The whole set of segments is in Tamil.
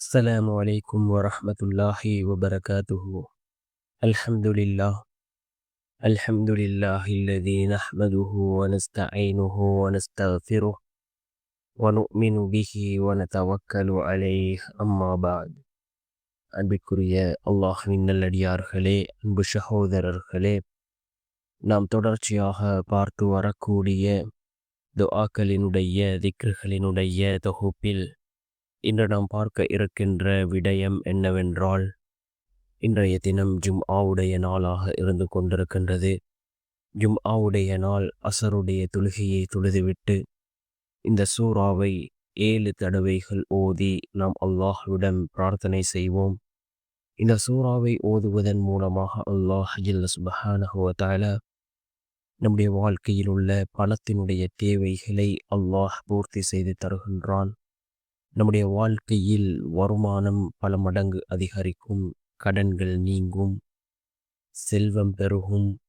السلام عليكم ورحمة الله وبركاته الحمد لله الحمد لله الذي نحمده ونستعينه ونستغفره ونؤمن به ونتوكل عليه أما بعد அன்பிற்குரிய அல்லாஹ்வின் நல்லடியார்களே அன்பு சகோதரர்களே நாம் தொடர்ச்சியாக பார்த்து வரக்கூடிய துஆக்களினுடைய திக்ருகளினுடைய தொகுப்பில் இன்று நாம் பார்க்க இருக்கின்ற விடயம் என்னவென்றால் இன்றைய தினம் ஜும் ஆவுடைய நாளாக இருந்து கொண்டிருக்கின்றது. ஜும் ஆவுடைய நாள் அசருடைய தொழுகையை தொழுதுவிட்டு இந்த சூறாவை ஏழு தடவைகள் ஓதி நாம் அல்லாஹ்விடம் பிரார்த்தனை செய்வோம். இந்த சூறாவை ஓதுவதன் மூலமாக அல்லாஹ் ஜில்ல சுபஹானஹுவத்தால நம்முடைய வாழ்க்கையில் உள்ள பணத்தினுடைய தேவைகளை அல்லாஹ் பூர்த்தி செய்து தருகின்றான். நம்முடைய வாழ்க்கையில் வருமானம் பல மடங்கு அதிகரிக்கும். கடன்கள் நீங்கும். செல்வம் பெருகும்.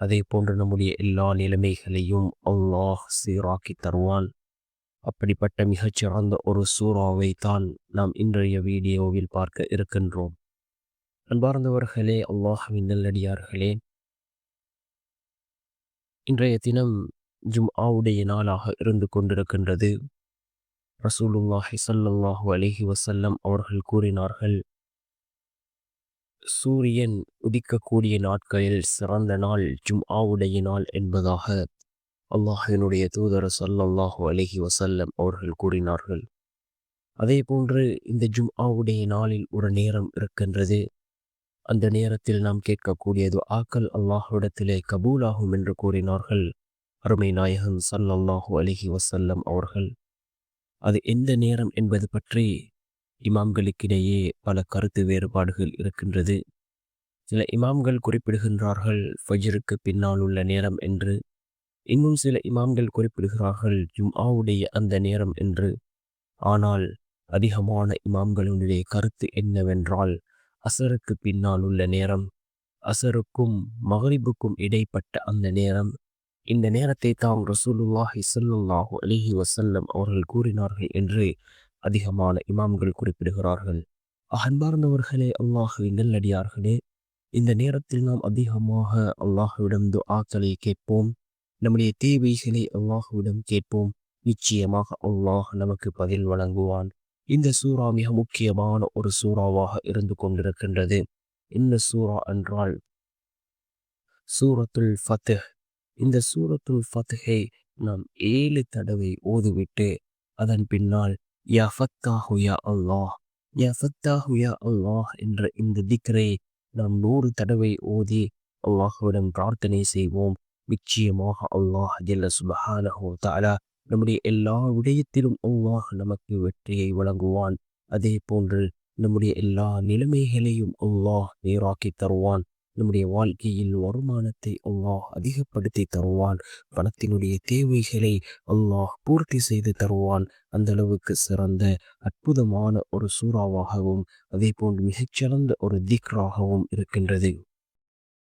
அதே போன்று நம்முடைய எல்லா நிலைமைகளையும் அல்லாஹ் சீராக்கி தருவான். அப்படிப்பட்ட மிகச்சிறந்த ஒரு சூறாவை தான் நாம் இன்றைய வீடியோவில் பார்க்க இருக்கின்றோம். அன்பார்ந்தவர்களே அல்லாஹின் நல்லடியார்களே. இன்றைய தினம் ஜும் ஆவுடைய நாளாக இருந்து கொண்டிருக்கின்றது. ரசூலுல்லாஹி சல்லாஹூ அலிஹி வசல்லம் அவர்கள் கூறினார்கள் சூரியன் உதிக்கக்கூடிய நாட்களில் சிறந்த நாள் ஜும் ஆவுடைய நாள் என்பதாக அல்லாஹினுடைய தூதர் சல்லல்லாஹு அலிஹி வசல்லம் அவர்கள் கூறினார்கள். அதே போன்று இந்த ஜும் ஆவுடைய நாளில் ஒரு நேரம் இருக்கின்றது. அந்த நேரத்தில் நாம் கேட்கக்கூடியது ஆக்கல் அல்லாஹுடத்திலே கபூலாகும் என்று கூறினார்கள். அருமை நாயகன் சல்லல்லாஹு அலிஹி வசல்லம் அவர்கள் அது எந்த நேரம் என்பது பற்றி இமாம்களுக்கிடையே பல கருத்து வேறுபாடுகள் இருக்கின்றது. சில இமாம்கள் குறிப்பிடுகின்றார்கள் ஃபஜருக்கு பின்னால் உள்ள நேரம் என்று. இன்னும் சில இமாம்கள் குறிப்பிடுகிறார்கள் ஜும்ஆவுடைய அந்த நேரம் என்று. ஆனால் அதிகமான இமாம்களுடைய கருத்து என்னவென்றால் அசருக்கு பின்னால் உள்ள நேரம். அசருக்கும் மகரிபுக்கும் இடைப்பட்ட அந்த நேரம். இந்த நேரத்தை தாம் ரசூலுல்லாஹி சல்லுல்லாஹு அலிஹி வசல்லம் அவர்கள் கூறினார்கள் என்று அதிகமான இமாம்கள் குறிப்பிடுகிறார்கள். அன்பார்ந்தவர்களே அல்லாஹு நல்லடியார்களே இந்த நேரத்தில் நாம் அதிகமாக அல்லாஹுவிடம் துஆக்களை கேட்போம். நம்முடைய தேவைகளை அல்லாஹுவிடம் கேட்போம். நிச்சயமாக அல்லாஹ் நமக்கு பதில் வழங்குவான். இந்த சூறா மிக முக்கியமான ஒரு சூறாவாக இருந்து கொண்டிருக்கின்றது. இந்த சூறா என்றால் சூரத்துல் ஃபத்துஹ் இந்த சூரத்துல் ஃபத்ஹை நாம் ஏழு தடவை ஓதுவிட்டு அதன் பின்னால் யா ஃபத்தாஹு யா அல்லாஹ் யா ஃபத்தாஹு யா அல்லாஹ் என்ற இந்த திக்ரை நாம் நூறு தடவை ஓதி அல்லாஹுவிடம் பிரார்த்தனை செய்வோம். நிச்சயமாக அல்லாஹ் ஜல்ல தாலா நம்முடைய எல்லா விடயத்திலும் அல்லாஹ் நமக்கு வெற்றியை வழங்குவான். அதே போன்று நம்முடைய எல்லா நிலைமைகளையும் அல்லாஹ் நேராக்கி தருவான். நம்முடைய வாழ்க்கையில் வருமானத்தை அல்லாஹ் அதிகப்படுத்தி தருவான். பணத்தினுடைய தேவைகளை அல்லாஹ் பூர்த்தி செய்து தருவான். அந்த அளவுக்கு சிறந்த அற்புதமான ஒரு சூறாவாகவும் அதே போன்று மிகச்சிறந்த ஒரு திக்ராகவும் இருக்கின்றது.